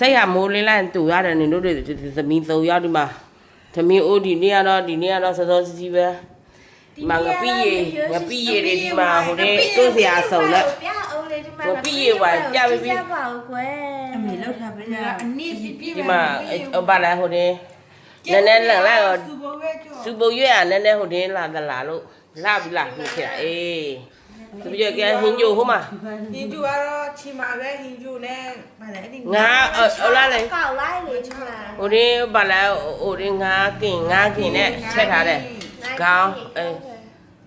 စိတ်ကမိုးလင်းလိုက်တူရတယ်နင်တို့တွေသမီး၃ယောက်ဒီမှာသမီးအိုးဒီနေ့ကတော့ဒီနေ့ကတော့စောစောစီးစီးပဲဒီမှာငပိရေငပိရေတွေဒီမှာဟိုတဲ့ကိုယ်စရာဆုံလက်ပြအောင်လေဒီမှာငပိရေဝိုင်ပြပြီးပြီပြပါဦးကွယ်အမေလောက်ထားပေးတာအနည်းပြပြဒီမှာဟိုပါလာဟိုတဲ့နည်းနည်းလန်လိုက်တော့စူဘဝဲကြောစူပုံရွက်ရနည်းနည်းဟိုတင်းလာသလားလို့လာပြီလားဖြစ်ခဲ့အေး သူပြကဲဟင်းကြိုဟိုမှာဟင်ကျူကတော့ချီမာပဲဟင်ကျူနဲ့ဗာလဲအဲ့ဒီငါဟိုလာလေကောက်လိုက်လေဒီမှာဟိုတင်းပါလာဟိုတင်းငါကင်ငါကင်နဲ့ချက်ထားတယ်ကောင်းအေး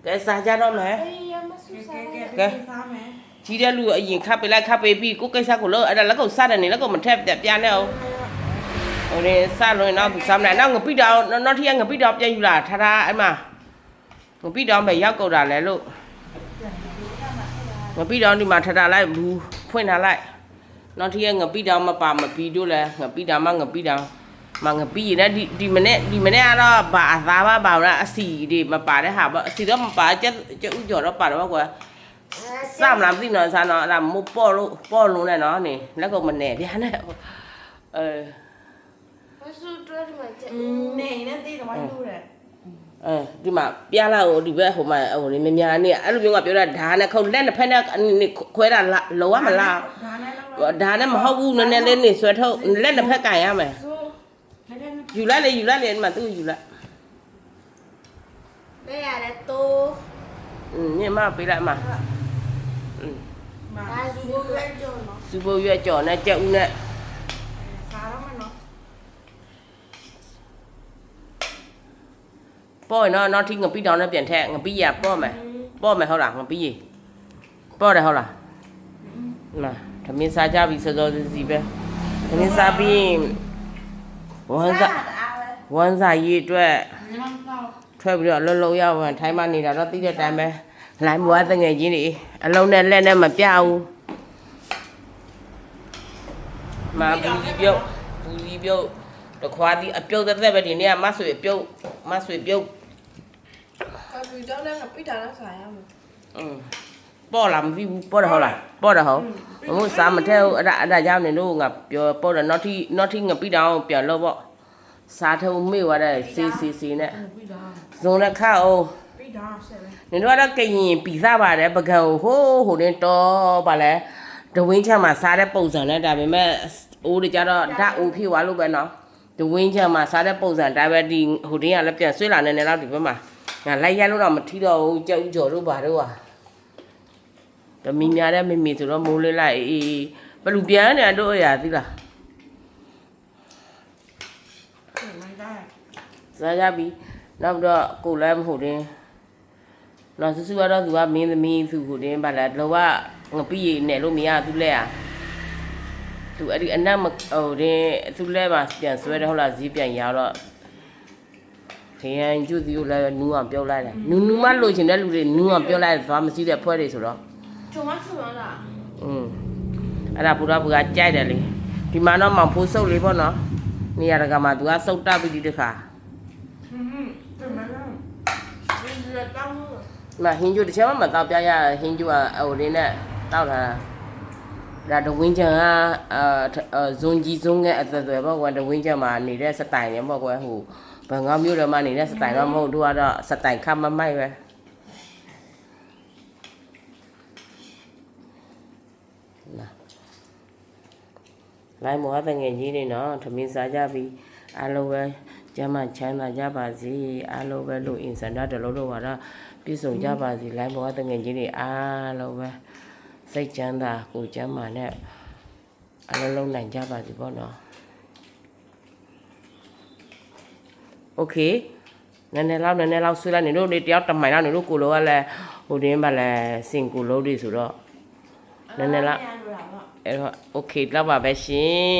ကဲစားကြတော့မယ်အေးရမဆူစားကဲလေကဲစားမယ်ကြီးတဲ့လူအရင်ခပ်ပေးလိုက်ခပ်ပေးပြီးကိုကိစ္စကိုလို့အဲ့ဒါလက်ကိုစားတယ်နေလက်ကိုမထက်ပြပြနဲ့အောင်ဟိုတင်းစားလို့နောက်သူစားမလိုက်နောက်ငပိတောင်နောက်ထီးငပိတောင်ပြန်ယူလာထားထားအဲ့မှာငပိတောင်ပဲရောက်ကုန်တာလဲလို့ ငပိတောင်ဒီမှာထထလိုက်ဘူးဖွင့်ထားလိုက်နောက်ထပ်ငပိတောင်မပါမပြီးတို့လဲငပိတောင်မငပိတောင်မငပိရတဲ့ဒီဒီမနေ့ဒီမနေ့ကတော့ဘာအသားပါပါလားအစီတွေမပါတဲ့ဟာပေါ့အစီတော့မပါကျက်ကျက်ဥကျော်တော့ပါတော့ကွာစမလားမသိတော့စားတော့အဲ့ဒါမို့ပေါ့လို့ပေါ့လုံးနဲ့နော်နေလက်ကုံမနေဗျာနဲ့အဲမဆူတွဲဒီမှာချက်နေနဲ့တေးတော့လူတယ် အဲဒီမှာပြားလာကိုဒီဘက်ဟိုမှာဟိုနေမများနေအဲ့လိုမျိုးကပြောတာဓာနဲ့ခုံလက်နှစ်ဖက်နဲ့ခွဲတာလောရမလားဓာနဲ့မဟုတ်ဘူးနည်းနည်းလေးနေဆွဲထုတ်လက်နှစ်ဖက်ကန်ရမယ်ယူလိုက်လေယူလိုက်လေဒီမှာသူ့ယူလိုက်ပေးရတယ်တူညမပေးလိုက်မှာစူဘိုးရွက်ကြော်နော်စူဘိုးရွက်ကြော်နဲ့ကြက်ဦးနဲ့ ပေါ့နော်နောက်ထိငပိတောင်နဲ့ပြန်ထက်ငပိရပေါ့မယ်ပေါ့မယ်ဟုတ်လားငပိရပေါ့တယ်ဟုတ်လားလာသမင်းစားကြပြီစောစောစီစီပဲသမင်းစားပြီးဝမ်းစားအားပဲဝမ်းစားရေးအတွက်ညီမတော့ထွက်ပြီးတော့လှုပ်လှုပ်ရောက်ဝင်ထိုင်းမနေတာတော့သိတဲ့အတိုင်းပဲလိုင်းဘွားတငယ်ချင်းတွေအလုံးနဲ့လက်နဲ့မပြဘူးမာဘူးပြုတ်ဘူးပြုတ်တခွားဒီအပြုတ်သက်သက်ပဲဒီနေ့ကမဆွေပြုတ် မဆွေပြုတ်ကပူတော့လည်းပြတာလည်းစားရမယ်อืมပေါ်လာမသိဘူးပေါ်တယ်ဟုတ်လားပေါ်တယ်ဟုတ်ဘုစားမထဲဘူးအဲ့ဒါအဲ့ဒါကြောင့်နေလို့ငါပြောပေါ်တယ် not ထိ not ထိငါပြီးတော့ပြန်လို့ပေါ့စားထုံမေ့သွားတဲ့စီစီစီနဲ့ပြတာဇုံလက်ခအောင်ပြတာဆက်ပဲနင်တို့ကတော့ကရင်ပီစားပါတယ်ပကံဟိုးဟိုတင်းတော့ဗာလဲဒဝင်းချက်မှာစားတဲ့ပုံစံနဲ့ဒါပေမဲ့အိုးတွေကြတော့ဓာတ်အိုးဖြစ်သွားလို့ပဲနော် ဒဝင်းချက်မှာစားတဲ့ပုံစံဒါပဲဒီဟိုတင်းကလည်းပြန်ဆွေးလာနေနေတော့ဒီဘက်မှာငါလိုက်ရလို့တော့မထီတော့ဘူးကြောက်ကြော်တို့ပါတော့ဟာတမီများတဲ့မိမိဆိုတော့မိုးလေးလိုက်အေးအေးဘလူပြန်နေတော့အရာသီလားပြန်လိုက်တာစားကြပြီနောက်တော့ကိုလည်းမဟုတ်တင်းနော်ဆူဆူကတော့သူကမင်းသမီးသူဟိုတင်းဗာလဲလောကငပိရနဲ့လို့မရသူလဲอ่ะ သူအဲ့ဒီအနက်မဟိုတင်းသူလဲမှာပြန်ဆွဲတယ်ဟုတ်လားဈေးပြန်ရတော့ခရန်ကျွတ်သူကိုလည်းနူးအောင်ပြောလိုက်တယ်နူးနူးမလို့ချင်တဲ့လူတွေနူးအောင်ပြောလိုက်တယ်သွားမရှိတဲ့ဖွဲတွေဆိုတော့ကျုံမဆူမလားอืมအဲ့ဒါပူရပူကကြိုက်တယ်လေဒီမှာတော့မောင်ဖိုးစုပ်လေးပေါ့နော်နေရာတကာမှာသူကစုပ်တက်ပြီးဒီတစ်ခါဟွန်းဟွန်းပြန်မလားဒီလက်တောင်းလို့ဒီမှာဟင်းကျူတစ်ချက်မှမတော့ပြရဟင်းကျူကဟိုလေးနဲ့တောက်လာတာ ဒါဒဝင်းချံကအာဇွန်ကြီးဇွန်ရဲ့အသက်သွယ်ပေါ့ကွာဒဝင်းချံမှာနေတဲ့စတိုင်နေပေါ့ကွာဟိုဘန်ကောက်မြို့တော်မှာနေတဲ့စတိုင်တော့မဟုတ်တို့ကတော့စတိုင်ခတ်မမိုက်ပဲလာလိုက်မောတဲ့ငယ်ကြီးတွေနော်ထမင်းစားကြပြီအားလုံးပဲကျမ်းမချမ်းသာကြပါစေအားလုံးပဲလို့အင်စန္ဒတလုံးတော့ပါတော့ပြည့်စုံကြပါစေလိုက်မောတဲ့ငယ်ကြီးတွေအားလုံးပဲ စိတ်ချမ်းသာကိုယ်ချမ်းသာနဲ့အားလုံးလုံးနိုင်ကြပါစေပေါ့နော်โอเคနည်းနည်းလောက်နည်းနည်းလောက်ဆွေးလိုက်နေတို့နေတယောက်တမိုင်လောက်နေတို့ကိုလိုကလည်းဟိုတင်းပါလဲစင်ကိုလို့တွေဆိုတော့နည်းနည်းလောက် ရလို့ရတော့ အဲ့တော့โอเคလောက်ပါပဲရှင်